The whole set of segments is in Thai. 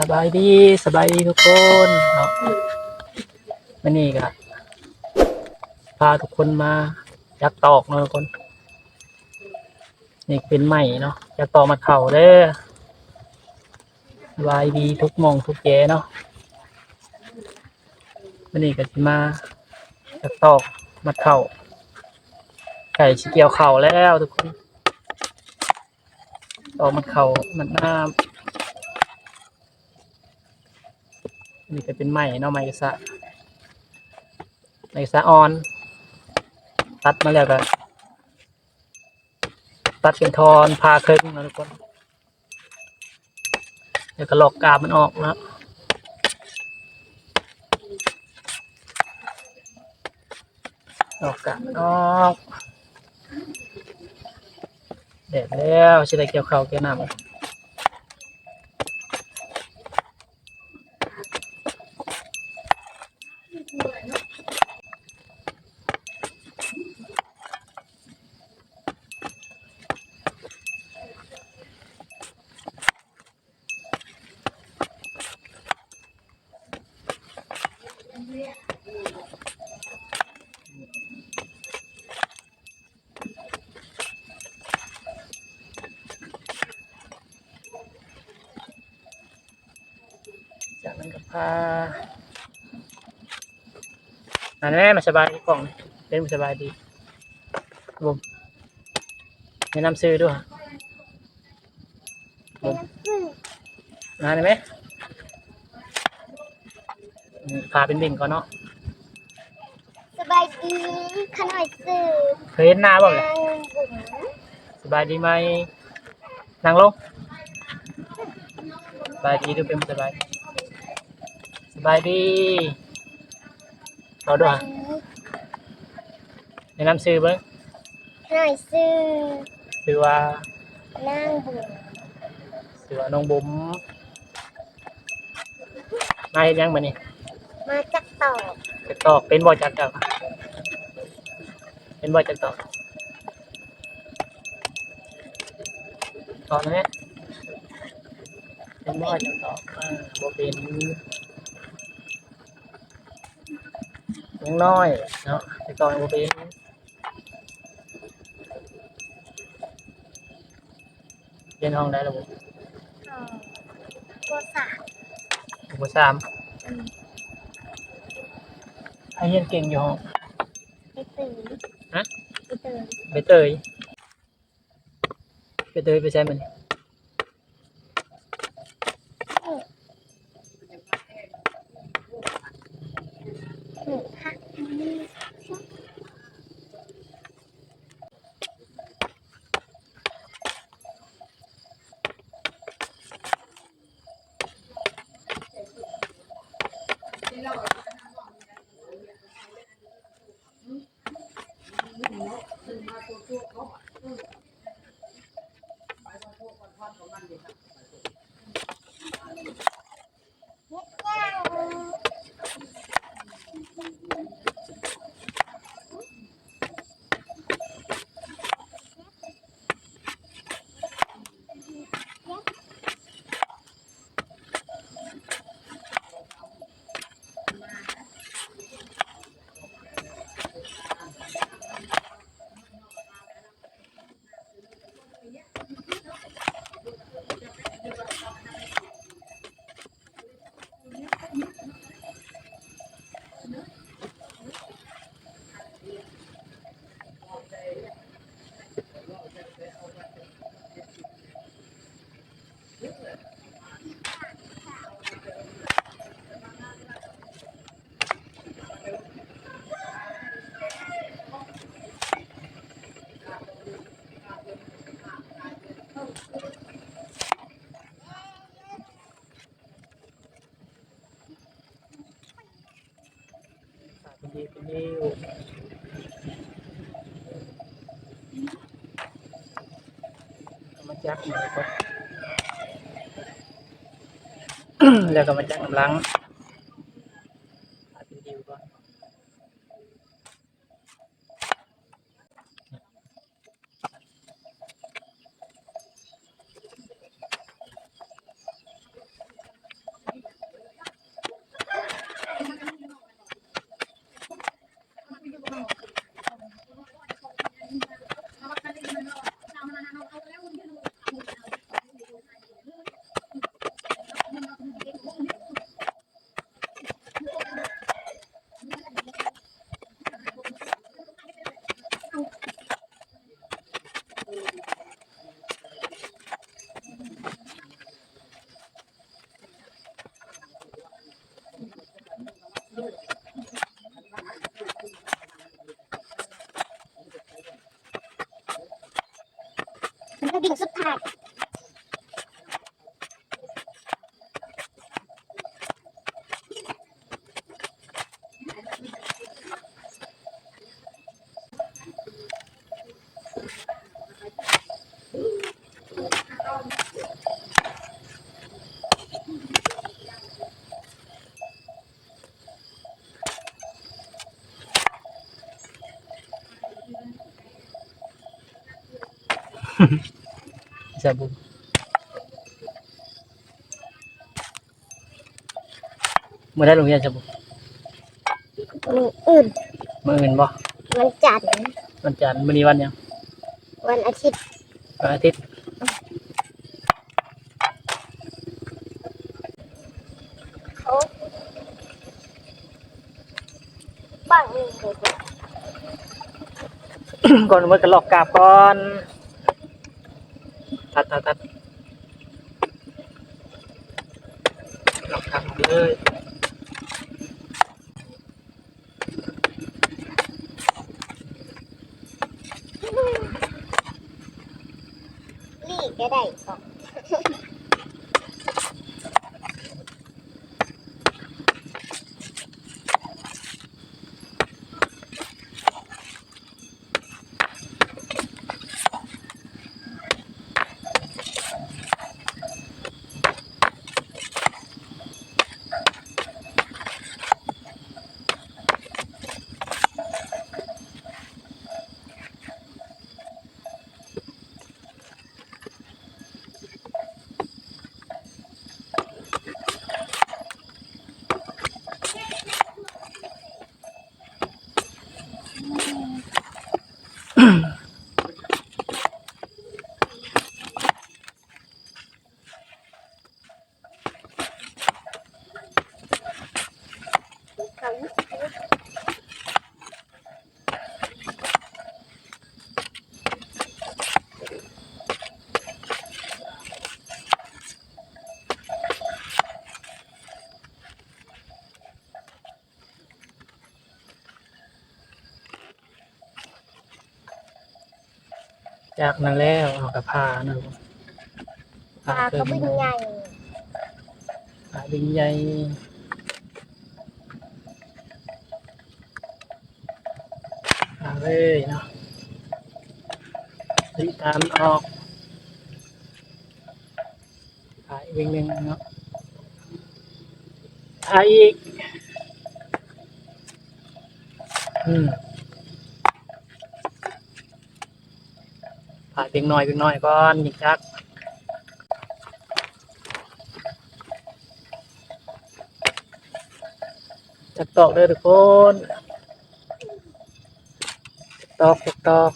สบายดีสบายดีทุกคนเนาะวันนี้ก็พาทุกคนมายักตอกเนาะทุกคน นี่เป็นใหม่เนาะยักตอกมาเข่าเด้อสบายดีทุกมองทุกแกเนาะวันนี้ก็จะมายักตอกมาเข่าไก่ชิเกียวเข่าแล้วทุกคนตอกมาเข่ามันน้ำ นี่ก็เป็นไม้เนาะไม้กระสะไม้กระสะออน ตัดมาแล้วก็ตัดเป็นทอนพาเครึ่งนะทุกคนเดี๋ยวก็หลอกกาบมันออกนะหลอกกาบมันออกเด็ดแล้วจะได้เกี่ยวข้าเกี่ยวน้ำ jangan lupa อันนี้มาสบายดีกล่องเล่นมาสบายดีบุมแนะนำซื้อด้วยบุมมาได้ไหมอืมพาเป็นบิ่งก่อนเนาะสบายดีขน่อยสื่อเคยเห็นหน้าบ่เลยนางบุ๋มสบายดีไหมนั่งลงสบายดีดูเป็นสบายสบายดี เอาด้วยแนะนำซื้อเบิ้งขน่อยสื่อซื้อว่านางบุ๋มซื้อว่าน้องบุ๋มมาเห็นยังมานี่มาจากต่อจักตอกเป็นบ่จักจักเป็นบ่จักตอกตอนนี้เป็นบ่จักตอกอ่าบ่เป็น ยังน้อยเนาะจักตอกยังบ่เป็นเรียนห้องได้แล้วบ่ต่อตัวสามบ่สามให้เรียนเก่งอยู่ห้องไปตื่นฮะไปตื่นใบเตยใบเตยไปใช้มันห Gracias. ดีเป็นดีเอามาจักหน่อยก่อนแล้วก็มาจักกำลัง มันก็ดิ่งสุดท้าย จะบุเมื่อได้โรงเรียนจะบุมืออื่นมื่ออื่นบ่วันจันทร์วันจันทร์มื้อนี้วันหยังวันอาทิตย์วันอาทิตย์เขาบ้างนี่เลยก่อนมื่อก็หลอกกราบก่อน ตัดตัดตัดหลอกทางเลยนี่ก็ได้สอง จากนั้นแล้วเอากับผ้านะพาเขาเป็นไงผ้าดึงใหญ่ผ้าเลยเนาะดึงตามออกผ้าอีกวิ่งหนึ่งเนาะผ้าอีกอืมผ่าเพียงน้อยเพียงน้อยก่อนยิกจักจักตอกเลยทุกคนตอกตอก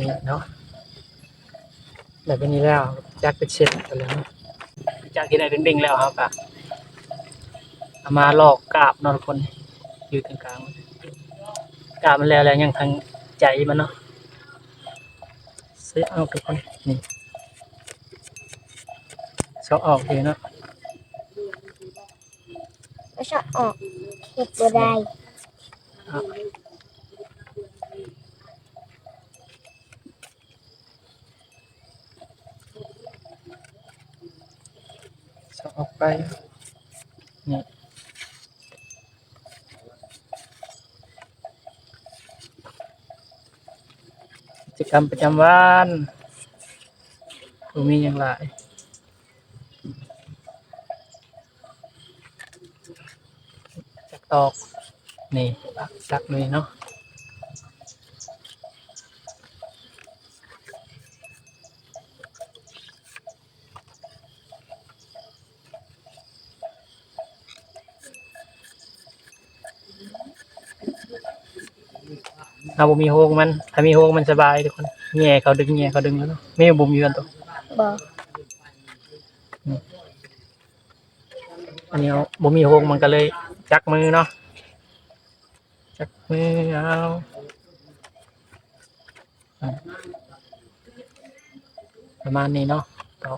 นี่เนาะ แบบนี้แล้วจักเป็นเช็ดกันแล้วเนาะจากที่ได้เป็นเบ่งแล้วครับอะเอามาลอกกราบเนอนคนอยู่ตรงกลางกราบมันแล้วแล้วยังทางใจมันเนาะเสียเอาทุกคนนี่ชอบออกดีเนาะก็ชอบออกเห็ดบัวได้ ชอบออกไป นี่กิจกรรมประจำวันมีอย่างไรจักตอก นี่ปักจักเลยเนาะ เอาบุมีโฮงมัน ถ้ามีโฮงมันสบายทุกคนแง่เขาดึงแง่เขาดึงแล้วเนาะไม่บุมอยู่กันตัวบอกอันเหนียวบ่มีหงมันก็เลย จักมือเนาะจักมือเอาอะประมาณนี้เนาะก็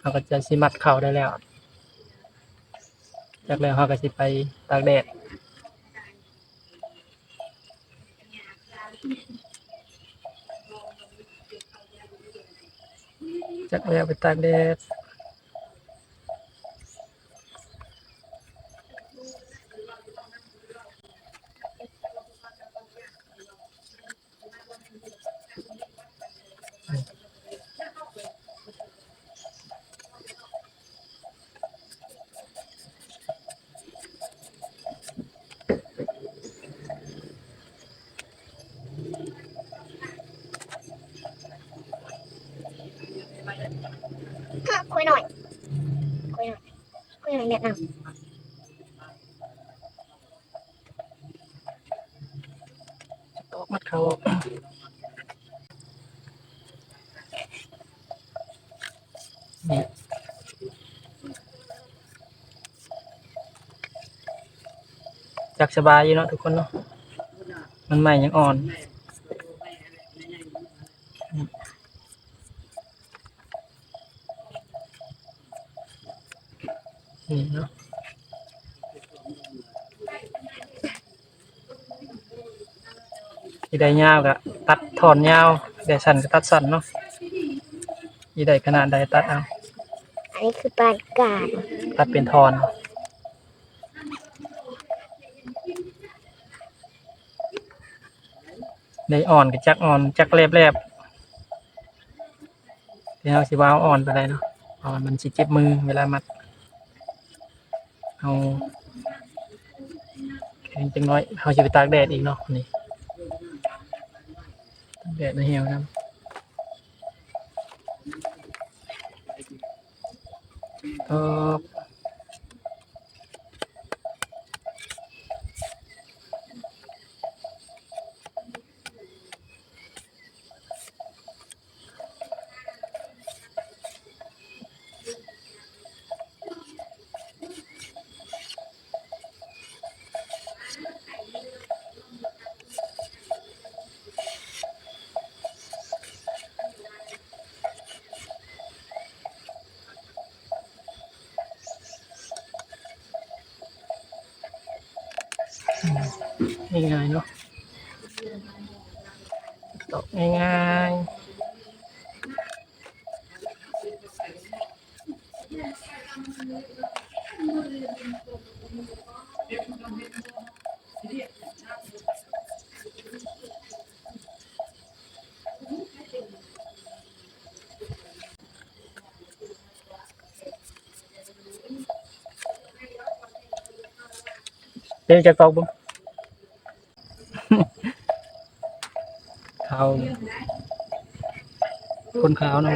เราก็จะสิมัดเข่าได้แล้วจากแล้วเราก็สิไปตากแดด จากแล้วไปตากแดด ฮะคุยหน่อยคุยหน่อย คุยหน่ยแนะนตอกมัดเขานี่จักสบายอยู่เนาะทุกคนเนาะมันใหม่ยังอ่อนเนาะ ที่ได้ยาวก็ตัดถอนยาวได้สั้นก็ตัดสั้นเนาะที่ได้ขนาดใดตัดเอาำอันนี้คือปานกลางตัดเป็นทอนได้อ่อนกับจักอ่อนจักแลบแลบๆที่เราสิว่าเอาอ่อนไปได้เนาะอ่อนมันสิเจ็บมือเวลามัดเอาแข็งจังน้อยเขาจะไปตากแดดอีกเนาะนี่ตาก แดดในเหี่ยวนะก็ง่ายๆเนาะตอก ขาว คนขาวจะ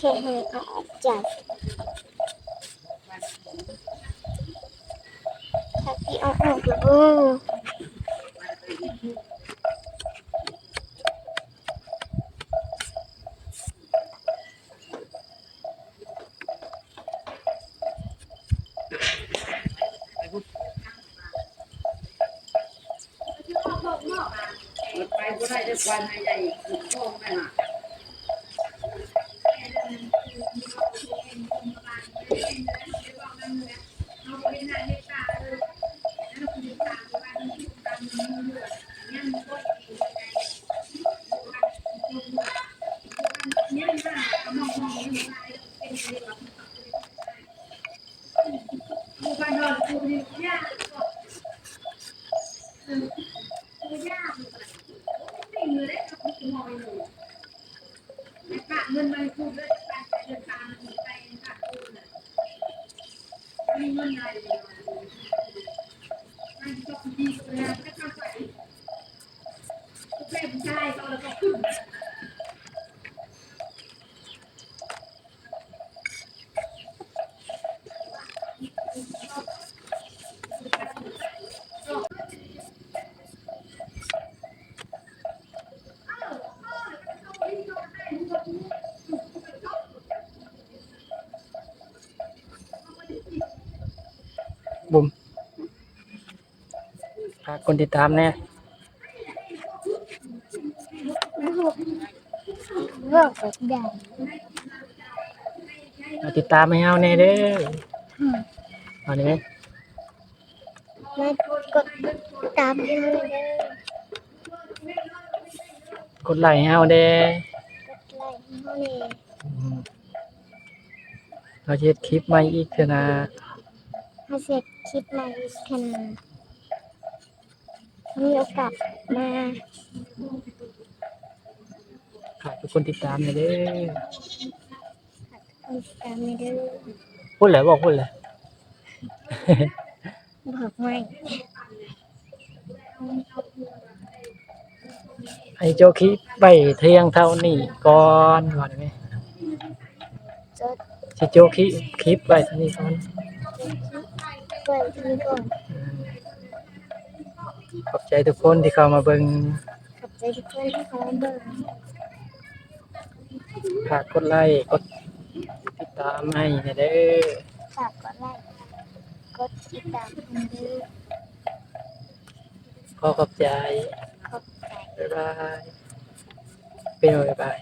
ตอกบุ้มขาวคนขาวนะผมโอเคให้ เงินไม่พูดด้วยการไปเดินทางไปขาดทุนอะมีเงินอะไรไม่ชอบดีเลย บุมฝากคนติดตามแน่เรื่องแบบใหญ่มาติดตามให้เฮาแน่เด้อเอาได้ไหมมากดตามให้เลยเด้อกดไลค์ให้เฮาเด้อกดไลค์ให้เขาเลยอืมเราจะเฮ็ดคลิปใหม่อีกเถอะนะถ้าเสร็จ คลิปใหม่อีกขนาดมีโอกาสมาฝากทุกคนติดตามหน่อยเด้อติดตามให้เด้อพูดแหละบอกพูดแหละบอกไม่ให้โจคลิปไปเที่ยงเท่านี้ก่อนว่าได้ไหมจดสิโจคลิปคลิปไว้เท่านี้ก่อน เปิดทีก่อนอืมขอบใจทุกคนที่เข้ามาเบิ่งขอบใจทุกคนที่เขามาเบิ่งฝากกดไลค์กดติดตามให้หน่อยเด้อฝากกดไลค์กดติดตามให้เด้อขอขอบใจ ขอบใจบ๊ายบายเป็นบ๊ายบาย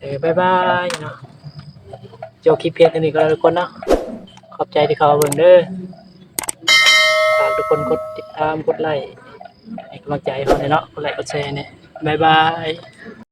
เออบ๊ายบายเนาะโจคลิปเพียงเท่านี้ก็แล้วทุกคนเนาะ ขอบใจที่เขาเบิ่งเด้อฝากทุกคนกดติดตามกดไลค์ให้กำลังใจเขาหน่อยเนาะกดไลค์กดแชร์เนี่ยบ๊ายบาย